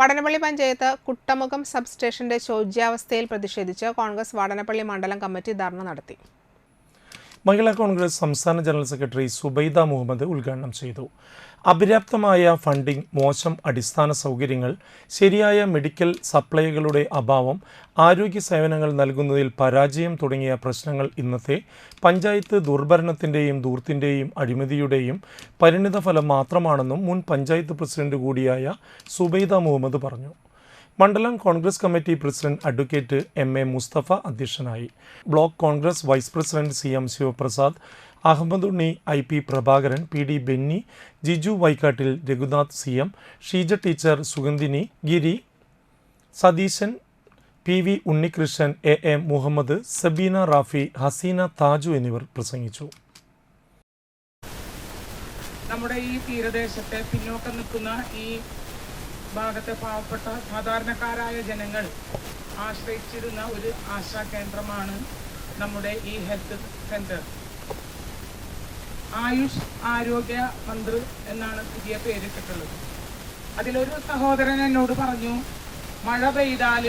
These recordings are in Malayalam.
വടനപ്പള്ളി പഞ്ചായത്ത് കുട്ടമുഖം സബ്സ്റ്റേഷന്റെ ശോച്യാവസ്ഥയിൽ പ്രതിഷേധിച്ച് കോൺഗ്രസ് വടനപ്പള്ളി മണ്ഡലം കമ്മിറ്റി ധർണ നടത്തി. മഹിളാ കോൺഗ്രസ് സംസ്ഥാന ജനറൽ സെക്രട്ടറി സുബൈദ മുഹമ്മദ് ഉദ്ഘാടനം ചെയ്തു. അപര്യാപ്തമായ ഫണ്ടിംഗ് മോശം അടിസ്ഥാന സൗകര്യങ്ങൾ ശരിയായ മെഡിക്കൽ സപ്ലൈകളുടെ അഭാവം ആരോഗ്യ സേവനങ്ങൾ നൽകുന്നതിൽ പരാജയം തുടങ്ങിയ പ്രശ്നങ്ങൾ ഇന്നത്തെ പഞ്ചായത്ത് ദുർഭരണത്തിന്റെയും ദൂർത്തിന്റെയും അഴിമതിയുടെയും പരിണിതഫലം മാത്രമാണെന്നും മുൻ പഞ്ചായത്ത് പ്രസിഡന്റ് കൂടിയായ സുബൈദ മുഹമ്മദ് പറഞ്ഞു. മണ്ഡലം Congress committee president advocate M A Mustafa അധ്യക്ഷനായി. Block Congress vice president C M Sivaprasad Ahammed Unni I P Prabhakaran P D Benny Jiju Vaikkattil Raghunath C M Sheeja teacher Sugandhini Giri Satheesan P V Unnikrishnan A M Muhammad Sabeena Rafi Haseena Thaju എന്നിവർ പ്രസംഗിച്ചു. നമ്മുടെ ഈ തീരദേശത്തെ പിന്നോക്കം നിൽക്കുന്ന ഈ ഭാഗത്തെ പാവപ്പെട്ട സാധാരണക്കാരായ ജനങ്ങൾ ആശ്രയിച്ചിരുന്ന ഒരു ആശാ കേന്ദ്രമാണ് നമ്മുടെ ഈ ഹെൽത്ത് സെന്റർ. ആയുഷ് ആരോഗ്യ മന്ത്രി എന്നാണ് പുതിയ പേരിട്ടിട്ടുള്ളത്. അതിലൊരു സഹോദരൻ എന്നോട് പറഞ്ഞു മഴ പെയ്താൽ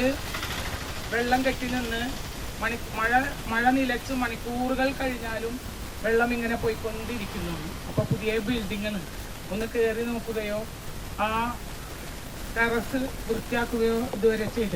വെള്ളം കെട്ടി നിന്ന് മണി മഴ മഴ നിലച്ച് മണിക്കൂറുകൾ കഴിഞ്ഞാലും വെള്ളം ഇങ്ങനെ പോയിക്കൊണ്ടിരിക്കുന്നു. അപ്പൊ പുതിയ ബിൽഡിങ്ങിന് ഒന്ന് കയറി നോക്കുകയോ ആ ടെറസ് വൃത്തിയാക്കുകയോ ഇതുവരെ ചെയ്തു